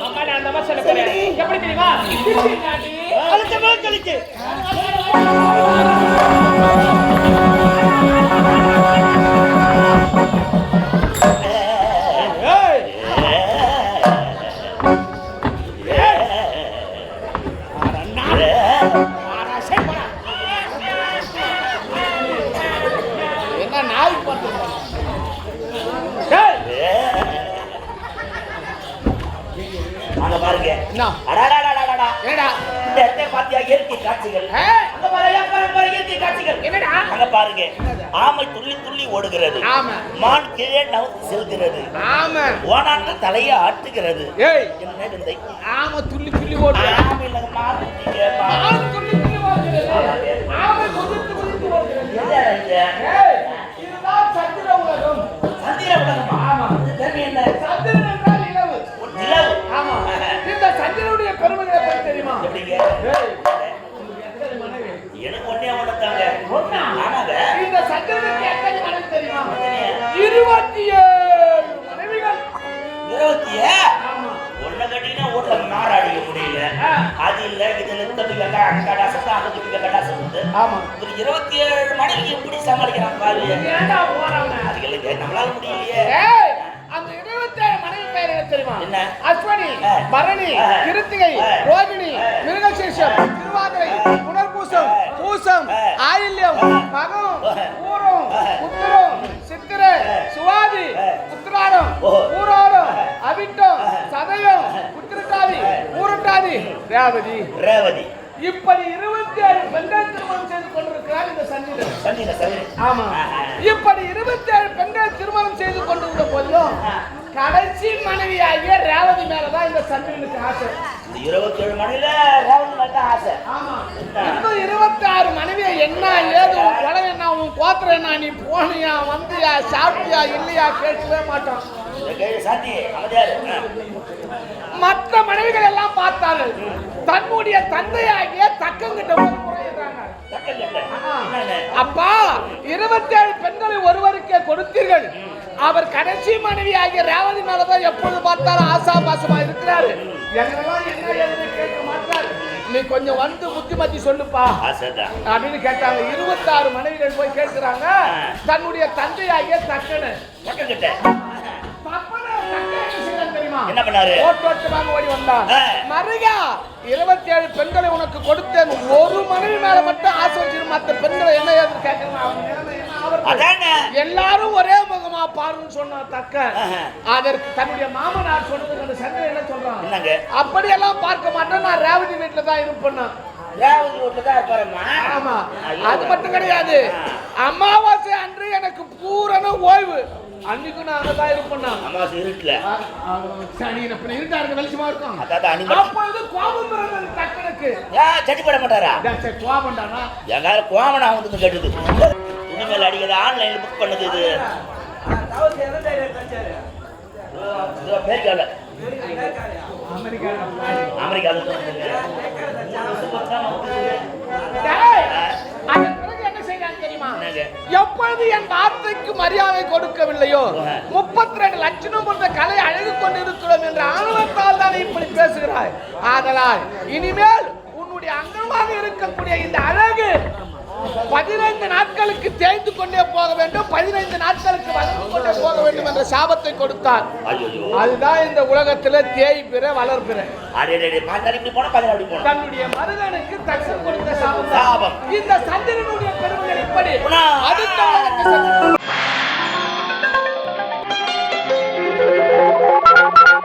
அம்மா, நான் அந்த மாதிரி எப்படி தெரியுமா என்ன பாருங்க. இந்த இடத்தை பாத்தியா இயற்கை காட்சிகள். அங்க பாருங்க, இயற்கை காட்சிகள். என்னடா? அங்க பாருங்க. ஆமை துள்ளி துள்ளி ஓடுகிறது. ஆமா. மான் கீழே நவுந்து செல்கிறது. ஆமா. ஓனான்கள் தலையை ஆட்டுகிறது. என்ன? ஆமா துள்ளி துள்ளி ஆமை மான். இருபத்தி ஏழு மனைவிகள். இருபத்தி முடியல. அது இல்ல இதுல தம்பி கட்டா அங்கடா சத்தம் அங்க தம்பி கட்டா சத்தம் ஆமா. ஒரு இருபத்தி ஏழு மணிக்கு எப்படி சமாளிக்கிறான் பாரு. ஏன்டா போறவன? அது இல்லைங்க நம்மளால முடியலையே? அந்த இருபத்தேழு மனைவி பெயர் என்ன தெரியுமா? என்ன? அஸ்வனி. பரணி. கிருத்திகை. ரோகிணி ஆ. மிருகசீர்ஷம் திருவாதிரை ஆ. ஆயில்யம். மகம் ஆ. உத்திரம் சித்திரை. சுவாதி. உத்திராடம் ஆ. அவிட்டம். சதயம் உத்திரட்டாதி ஆ. பூரட்டாதி ரேவதி ரேவதி இப்படி இருபத்தி ஏழு பெண்கள் திருமணம் செய்து கொண்டிருக்கிறார் இந்த சந்திர ஆமா. இப்படி இருபத்தி ஏழு பெண்கள் திருமணம் செய்து கொண்டிருந்த போதிலும். கடைசி மனைவியாகிய ரேவதி மேலதான் இந்த சந்திரனுக்கு ஆசை இருபத்தி ஏழு மணில ரேவதி மேல தான் ஆசை ஆமா என்ன? இன்னும் இருபத்தி ஆறு மனைவியை என்ன ஏது உன் குலம் என்ன இல்லைன்னா நீ போனியா வந்தியா சாப்பிட்டியா இல்லையா கேட்கவே மாட்டான். மற்ற மனைவிகள் எல்லாம் பார்த்தார்கள். தன்னுடைய தந்தையாகிய தக்கங்கிட்ட அப்பா இருபத்தி ஏழு பெண்களை ஒருவருக்கே கொடுத்தீர்கள். அவர் கடைசி மனைவி ஆகிய ரேவதி மேலதான் எப்பொழுது பார்த்தாலும் ஆசா பாசமா இருக்கிறாரு என்ன ஏதுன்னு கேட்க மாட்டார் நீ கொஞ்சம் வந்து புத்திமதி சொல்லுப்பா. அப்படின்னு கேட்டாங்க. இருபத்தாறு மனைவிகள் போய் கேட்கிறாங்க. தன்னுடைய தந்தையாகிய தக்கனு. என்ன பண்ணாரு? ஓடி வந்தான். மருகா இருபத்தி ஏழு பெண்களை உனக்கு கொடுத்தேன். ஒரு மனைவி மேல மட்டும் ஆசை வச்சிரு மத்த பெண்களை என்ன கேட்கணும்? அதானே? எல்லாரும் ஒரே முகமா பாருன்னு சொன்ன தக்க. அதற்கு தன்னுடைய மாமனார் சங்கர் என்ன சொல்றான்? என்னங்க? அப்படியெல்லாம் பார்க்க மாட்டேன். நான் ரேவதி வீட்டுல தான் இருப்பேன்? ரேவதி வீட்டுல தான் இருப்பாரம்மா. ஆமா. அது மட்டும் கிடையாது. அமாவாசை அன்று எனக்கு பூரண ஓய்வு. அன்னைக்கு நான் அங்கதான் இருப்பேன்? நான். அமாவாசை இருட்டுல. சனி இப்ப இருட்டா இருக்க? வெளிச்சமா இருக்கும். அதாவது அனிமல் அப்பொழுது கோபம் பிறந்தது ஏன் சட்டி போட மாட்டாரா? கோபம்டானா எங்கால கோமனா வந்து கேட்டது. துணிமேல அடிக்கிறது ஆன்லைன்ல புக் பண்ணுது இது. அமெரிக்கால? எப்பொழுது என் வார்த்தைக்கு மரியாதை கொடுக்கவில்லையோ முப்பத்தி ரெண்டு லட்சம் போன்ற கலை அழகு கொண்டிருக்கிறோம் என்ற ஆணவத்தால் தானே இப்படி பேசுகிறாய். ஆதலால் இனிமேல் உன்னுடைய அங்கமாக இருக்கக்கூடிய இந்த அழகு பதினைந்து நாட்களுக்கு தேய்ந்து கொண்டே போக வேண்டும். பதினைந்து நாட்களுக்கு வளர்ந்து கொண்டே போக வேண்டும் என்ற சாபத்தை கொடுத்தார். அதுதான் இந்த உலகத்துல வளர்பிற பாத்தாடி அப்படி போனா? தன்னுடைய மருகனுக்கு தக்ஷன் கொடுத்த சாபம். இந்த சந்திரனுடைய பெருமைகள் இப்படி. அடுத்த உலகத்தை